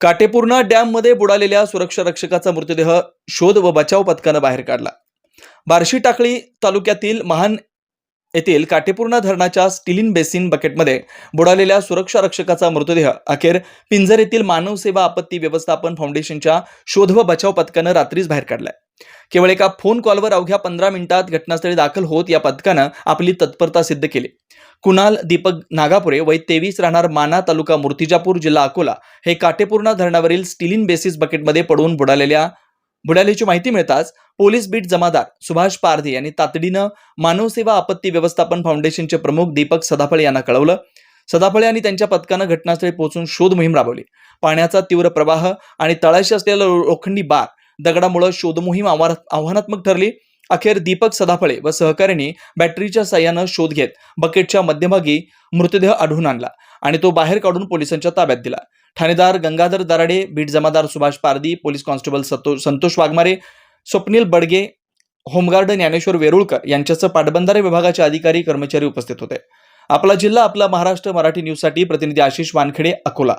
काटेपूर्णा डॅममध्ये बुडालेल्या सुरक्षा रक्षकाचा मृतदेह शोध व बचाव पथकानं बाहेर काढला. बार्शी टाकळी तालुक्यातील महान येथील काटेपूर्णा धरणाच्या स्टिलिन बेसिन बकेटमध्ये बुडालेल्या सुरक्षा रक्षकाचा मृतदेह. अखेर पिंजर येथील मानव सेवा आपत्ती व्यवस्थापन फाउंडेशनच्या शोध व बचाव पथकानं रात्रीच बाहेर काढलाय. केवळ एका फोन कॉलवर अवघ्या पंधरा मिनिटात घटनास्थळी दाखल होत या पथकानं आपली तत्परता सिद्ध केली. कुणाल दीपक नागापुरे वय तेवीस राहणार माना तालुका मूर्तिजापूर जिल्हा अकोला हे काटेपूर्णा धरणावरील स्टीलिन बेसिस बकेटमध्ये पडून बुडालेल्या बुडाल्याची माहिती मिळताच पोलीस बीट जमादार सुभाष पारधी यांनी तातडीनं मानवसेवा आपत्ती व्यवस्थापन फाउंडेशनचे प्रमुख दीपक सदाफळे यांना कळवलं. सदाफळे आणि त्यांच्या पथकानं घटनास्थळी पोहोचून शोध मोहीम राबवली. पाण्याचा तीव्र प्रवाह आणि तळाशी असलेला लोखंडी बार दगडामुळे शोधमोहीम आव्हानात्मक ठरली. अखेर दीपक सदाफळे व सहकाऱ्यांनी बॅटरीच्या साह्यानं शोध घेत बकेटच्या मध्यभागी मृतदेह आढळून आणला आणि तो बाहेर काढून पोलिसांच्या ताब्यात दिला. ठाणेदार गंगाधर दराडे बीट जमादार सुभाष पारदी पोलीस कॉन्स्टेबल सतो- संतोष वाघमारे स्वप्नील बडगे होमगार्ड ज्ञानेश्वर वेरुळकर यांच्यासह पाटबंधारे विभागाचे अधिकारी कर्मचारी उपस्थित होते. आपला जिल्हा आपला महाराष्ट्र मराठी न्यूजसाठी प्रतिनिधी आशिष वानखेडे अकोला.